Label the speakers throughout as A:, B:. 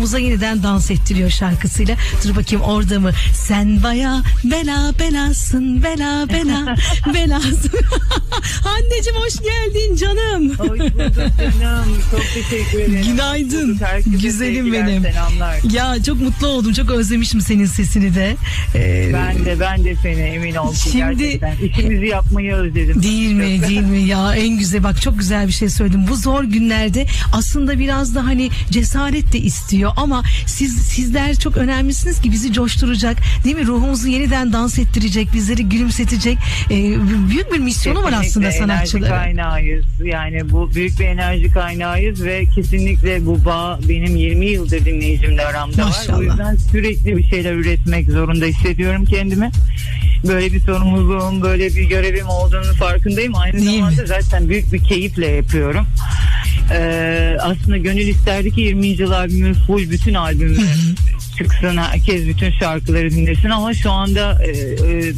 A: ruhumuza yeniden dans ettiriyor şarkısıyla. Dur bakayım orada mı? Sen baya bela belasın bela bela belasın. Anneciğim hoş geldin canım.
B: Hoş bulduk canım. Çok teşekkür ederim.
A: Günaydın. Güzelim benim.
B: Selamlar.
A: Ya çok mutlu oldum. Çok özlemişim senin sesini de. Ee,
B: Ben de ben de seni emin ol ki
A: Şimdi-
B: gerçekten işimizi yapmayı özledim.
A: Değil mi değil mi ya en güzel bak çok güzel bir şey söyledim bu zor günlerde aslında biraz da hani cesaret de istiyor ama siz sizler çok önemlisiniz ki bizi coşturacak değil mi ruhumuzu yeniden dans ettirecek bizleri gülümsetecek Ee, büyük bir misyonu var aslında
B: Kesinlikle enerji
A: sanatçıların.
B: kaynağıyız. Yani bu büyük bir enerji kaynağıyız ve kesinlikle bu bağ benim 20 yıldır dinleyicimle aramda var.
A: Maşallah.
B: O yüzden sürekli bir şeyler üretmek zorunda hissediyorum kendimi. Böyle bir sorumluluğum, böyle bir görevim olduğunu farkındayım. Aynı
A: Değil
B: zamanda
A: mi?
B: zaten büyük bir keyifle yapıyorum. Ee, aslında gönül isterdi ki 20. yıl albümü full bütün albümü çıksın. Herkes bütün şarkıları dinlesin ama şu anda e, e,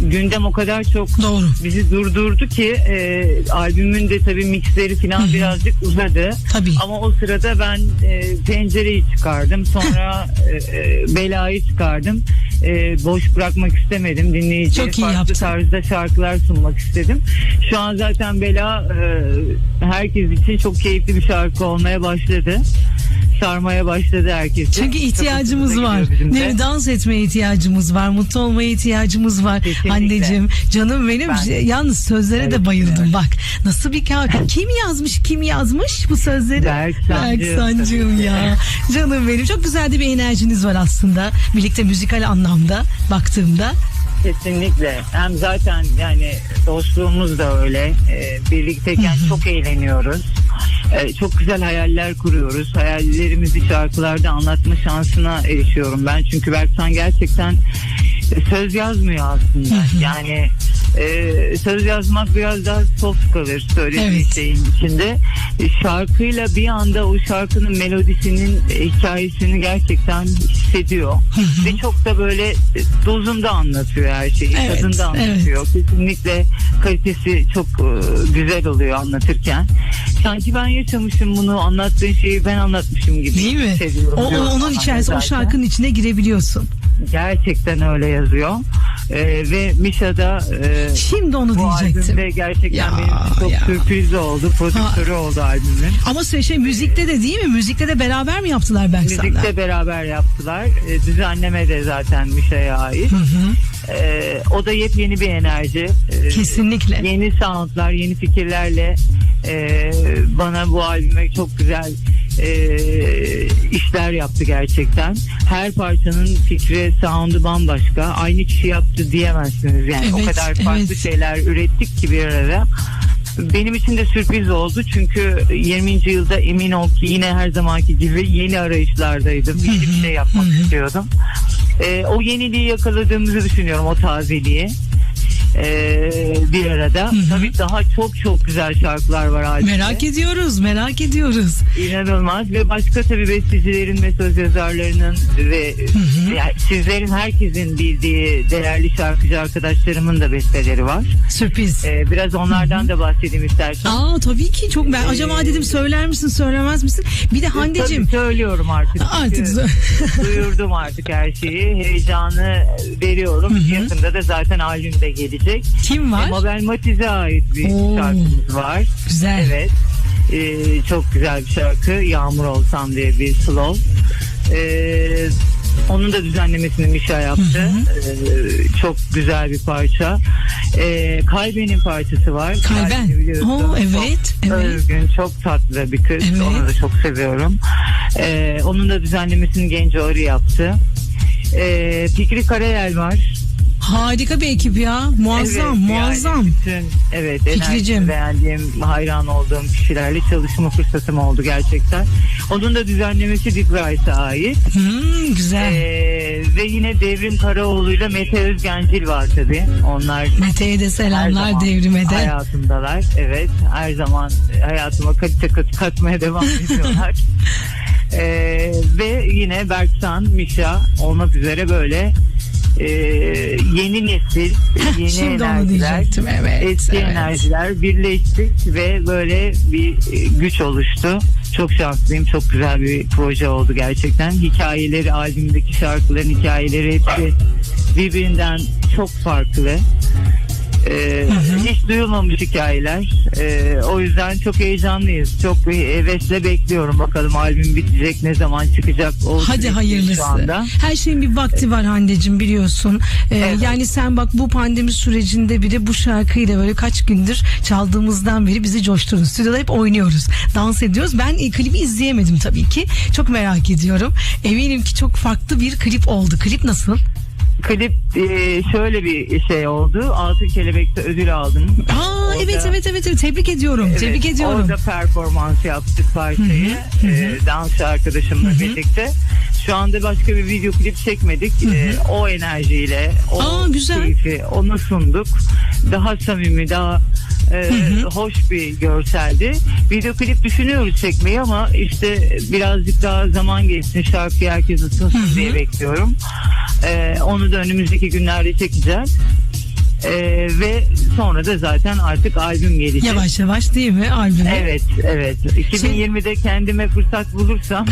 B: gündem o kadar çok
A: Doğru.
B: bizi durdurdu ki e, albümün de tabii mixleri falan birazcık uzadı.
A: Tabii.
B: Ama o sırada ben e, pencereyi çıkardım. Sonra e, e, belayı çıkardım. E, boş bırakmak istemedim. Dinleyiciye
A: Çok
B: farklı
A: yaptın.
B: tarzda şarkılar sunmak istedim. Şu an zaten Bela e, herkes için çok keyifli bir şarkı olmaya başladı. Sarmaya başladı herkesi.
A: Çünkü ihtiyacımız var.
B: de.
A: Mi? Dans etmeye ihtiyacımız var. Mutlu olmaya ihtiyacımız var.
B: Kesinlikle.
A: Anneciğim, canım benim.
B: Ben-
A: Yalnız sözlere de
B: Evet,
A: bayıldım.
B: evet.
A: Bak nasıl bir kağıt. Kim yazmış? Kim yazmış bu sözleri?
B: Berk
A: Sancı'm ya. Canım benim. Çok güzel de bir enerjiniz var aslında. Birlikte müzikal anlamda baktığımda.
B: Kesinlikle. Hem zaten yani dostluğumuz da öyle. Ee, birlikteyken çok eğleniyoruz. Ee, çok güzel hayaller kuruyoruz. Hayallerimizi şarkılarda anlatma şansına erişiyorum ben. Çünkü Berksan gerçekten söz yazmıyor aslında. Yani e, söz yazmak biraz daha soft kalır söylediği
A: Evet.
B: şeyin içinde. Şarkıyla bir anda o şarkının melodisinin hikayesini gerçekten hissediyor. Ve çok da böyle dozunda anlatıyor her şeyi.
A: Evet,
B: Tadında
A: evet.
B: anlatıyor. Kesinlikle kalitesi çok e, güzel oluyor anlatırken. Sanki ben yaşamışım bunu anlattığın şeyi ben anlatmışım gibi.
A: Değil mi? O, onun içerisinde o şarkının içine girebiliyorsun.
B: Gerçekten öyle yazıyor. E, ve Misha da e,
A: Şimdi onu
B: bu
A: diyecektim.
B: albümde gerçekten
A: Ya,
B: benim çok
A: ya.
B: sürpriz oldu. Prodüktörü oldu albümün.
A: Ama şey, şey müzikte de değil mi? Müzikte de beraber mi yaptılar Berksan'la?
B: Müzikte beraber yaptılar. E, düzenleme de zaten Misha'ya ait.
A: Hı hı.
B: E, o da yepyeni bir enerji. E,
A: Kesinlikle.
B: Yeni soundlar, yeni fikirlerle e, bana bu albüme çok güzel e, işler yaptı gerçekten. Her parçanın fikri, sound'u bambaşka. Aynı kişi yaptı diyemezsiniz yani. o
A: Evet,
B: kadar farklı
A: evet.
B: şeyler ürettik ki bir arada. Benim için de sürpriz oldu çünkü 20. yılda emin ol ki yine her zamanki gibi yeni arayışlardaydım. Yeni bir şey yapmak istiyordum. E, o yeniliği yakaladığımızı düşünüyorum, o tazeliği. E, bir arada. Tabii daha çok çok güzel şarkılar var albümde.
A: Merak ediyoruz, merak ediyoruz.
B: İnanılmaz ve başka tabii bestecilerin ve söz yazarlarının ve yani sizlerin herkesin bildiği değerli şarkıcı arkadaşlarımın da besteleri var.
A: Sürpriz.
B: E, biraz onlardan da bahsedeyim istersen.
A: Aa tabii ki çok ben acaba dedim söyler misin söylemez misin? Bir de Hande'cim
B: Tabii söylüyorum artık.
A: Artık
B: Çünkü duyurdum artık her şeyi. Heyecanı veriyorum. Yakında da zaten albüm de gelecek.
A: Kim var?
B: E, Mabel Matiz'e ait bir
A: Oo.
B: şarkımız var.
A: Güzel.
B: Evet. E, çok güzel bir şarkı. Yağmur Olsam diye bir slow. E, onun da düzenlemesini Mişa yaptı. E, çok güzel bir parça. E, Kalben'in parçası var.
A: Kalben. Oo, evet,
B: Çok
A: evet.
B: Özgün, çok tatlı bir kız.
A: Evet.
B: Onu da çok seviyorum. E, onun da düzenlemesini Genco Arı yaptı. E, Fikri Karayel var.
A: Harika bir ekip ya. Muazzam,
B: Evet,
A: muazzam.
B: Yani bütün, evet,
A: Fikricim.
B: beğendiğim, hayran olduğum kişilerle çalışma fırsatım oldu gerçekten. Onun da düzenlemesi Deep Rice'a ait.
A: Hmm, güzel.
B: Ee, ve yine Devrim Karaoğlu'yla Mete Özgencil var tabii. Onlar
A: Mete'ye de selamlar devrime de.
B: hayatımdalar. Evet, her zaman hayatıma kalite kat, katmaya devam ediyorlar. Ee, ve yine Berksan, Mişa olmak üzere böyle e, yeni nesil, yeni
A: Şimdi
B: enerjiler,
A: evet.
B: eski
A: evet.
B: enerjiler birleştik ve böyle bir e, güç oluştu. Çok şanslıyım. Çok güzel bir proje oldu gerçekten. Hikayeleri, albümdeki şarkıların hikayeleri hepsi birbirinden çok farklı. Ee, hiç duyulmamış hikayeler. Ee, o yüzden çok heyecanlıyız. Çok bir hevesle bekliyorum. Bakalım albüm bitecek, ne zaman çıkacak. O
A: Hadi hayırlısı. Her şeyin bir vakti var Hande'cim biliyorsun. Ee,
B: Evet.
A: Yani sen bak bu pandemi sürecinde bile bu şarkıyla böyle kaç gündür çaldığımızdan beri bizi coşturdun. Stüdyoda hep oynuyoruz. Dans ediyoruz. Ben e, klibi izleyemedim tabii ki. Çok merak ediyorum. Eminim ki çok farklı bir klip oldu. Klip nasıl?
B: Klip e, şöyle bir şey oldu. Altın Kelebek'te ödül aldım.
A: Aa
B: Orada-
A: evet evet evet tebrik ediyorum.
B: Evet,
A: tebrik ediyorum.
B: Orada performans yaptık parçayı. e, dansçı arkadaşımla birlikte. Şu anda başka bir video klip çekmedik. E, o enerjiyle, o
A: Aa, güzel.
B: keyfi, onu sunduk. Daha samimi, daha e, hoş bir görseldi. Video klip düşünüyoruz çekmeyi ama işte birazcık daha zaman geçsin. Şarkıyı herkes ısınsın diye bekliyorum. E, onu da önümüzdeki günlerde çekeceğiz. E, ve sonra da zaten artık albüm gelecek.
A: Yavaş yavaş değil mi albümü?
B: Evet, evet. 2020'de kendime fırsat bulursam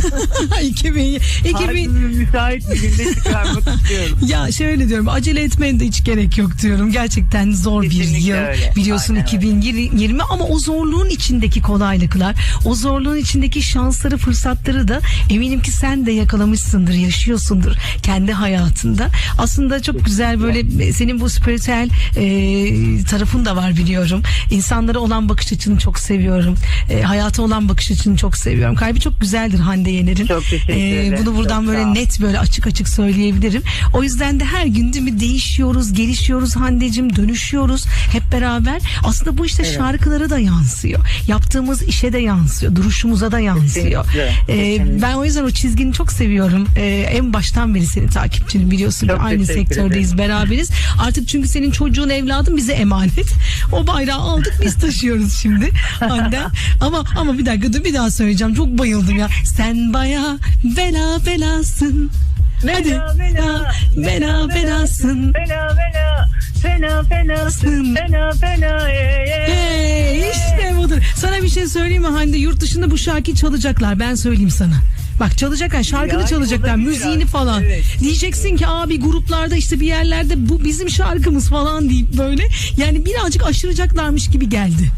A: 2000, 2000,
B: albümü müsait bir günde çıkarmak istiyorum.
A: Ya şöyle diyorum acele etmeye de hiç gerek yok diyorum. Gerçekten zor bir
B: Kesinlikle
A: yıl.
B: öyle.
A: Biliyorsun
B: Aynen
A: 2020 ama o zorluğun içindeki kolaylıklar, o zorluğun içindeki şansları, fırsatları da eminim ki sen de yakalamışsındır, yaşıyorsundur kendi hayatında. Aslında çok güzel böyle senin bu spiritüel e, tarafın da var biliyorum. İnsanlara olan bakış açını çok seviyorum. E, hayata olan bakış açını çok seviyorum. Kalbi çok güzeldir Hande Yener'in.
B: Çok teşekkür ederim.
A: Bunu buradan
B: Çok
A: böyle net böyle açık açık söyleyebilirim. O yüzden de her gün değil mi değişiyoruz, gelişiyoruz Hande'cim, dönüşüyoruz hep beraber. Aslında bu işte şarkılara da yansıyor. Yaptığımız işe de yansıyor, duruşumuza da yansıyor.
B: Kesinlikle,
A: Ee,
B: kesinlikle.
A: ben o yüzden o çizgini çok seviyorum. Ee, en baştan beri senin takipçinim biliyorsun.
B: Çok
A: Aynı sektördeyiz, beraberiz. Artık çünkü senin çocuğun evladın bize emanet. O bayrağı aldık biz taşıyoruz şimdi. Hande. Ama ama bir dakika dur bir daha söyleyeceğim. Çok bayıldım ya. Sen baya bela belasın. Hadi.
B: Bela, bela,
A: bela belasın.
B: Fena fena, fena fenasın, fena fena. ey, ey.
A: Hey, işte budur. Sana bir şey söyleyeyim mi Hande? Yurt dışında bu şarkıyı çalacaklar. Ben söyleyeyim sana. Bak çalacaklar, şarkını
B: Yani
A: çalacaklar,
B: olabilir
A: müziğini
B: aslında,
A: falan.
B: evet.
A: Diyeceksin ki abi gruplarda işte bir yerlerde bu bizim şarkımız falan deyip böyle. Yani birazcık aşıracaklarmış gibi geldi.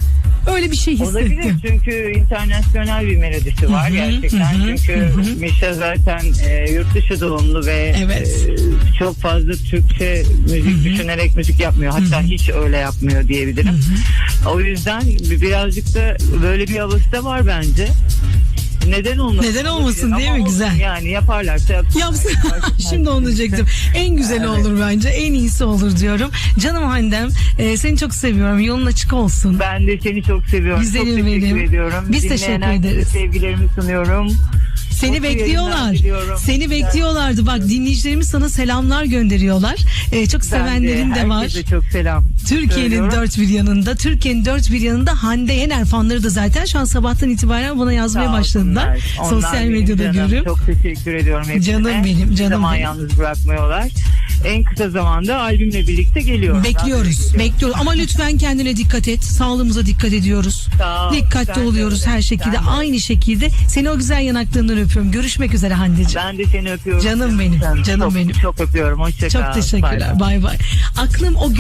A: Öyle bir şey
B: Olabilir
A: hissettim.
B: çünkü internasyonel bir melodisi var
A: Hı hı,
B: gerçekten.
A: hı hı,
B: çünkü
A: hı hı.
B: Mişa zaten e, yurt dışı doğumlu ve
A: Evet.
B: e, çok fazla Türkçe müzik düşünerek müzik yapmıyor. Hatta hiç öyle yapmıyor diyebilirim. O yüzden bi- birazcık da böyle bir havası da var bence. Neden olmasın?
A: Neden olmasın, değil
B: ama
A: mi? Güzel.
B: Yani yaparlarsa.
A: Yapsın.
B: Fark etmez.
A: Şimdi onu diyecektim. En güzel
B: Evet.
A: olur bence. En iyisi olur diyorum. Canım Handem e, seni çok seviyorum. Yolun açık olsun.
B: Ben de seni çok seviyorum.
A: Güzelim
B: çok teşekkür
A: benim.
B: ediyorum.
A: Biz
B: Dinleyen
A: teşekkür ederiz.
B: Sevgilerimi sunuyorum.
A: Seni bekliyorlar. Seni bekliyorlardı. Bak dinleyicilerimiz sana selamlar gönderiyorlar. Ee, çok sevenlerin de var.
B: Herkese çok selam.
A: Türkiye'nin dört bir yanında, Türkiye'nin dört bir yanında Hande Yener fanları da zaten şu an sabahtan itibaren bana yazmaya başladılar.
B: Onlar
A: Sosyal medyada görüp.
B: Çok teşekkür ediyorum hepsine.
A: Canım benim, canım
B: zaman
A: benim.
B: yalnız bırakmıyorlar. En kısa zamanda albümle birlikte geliyorum.
A: Bekliyoruz, bekliyoruz. Ama lütfen kendine dikkat et. Sağlığımıza dikkat ediyoruz.
B: Sağ ol.
A: Dikkatli
B: de
A: oluyoruz
B: öyle.
A: her şekilde.
B: Sen de.
A: Aynı şekilde. Seni o güzel yanaklarından öpüyorum. Görüşmek üzere Hande'ciğim.
B: Ben de seni öpüyorum.
A: Canım benim,
B: Sen-
A: canım
B: çok,
A: benim.
B: Çok öpüyorum. Hoşça.
A: Çok teşekkürler. Bay bay. Aklım o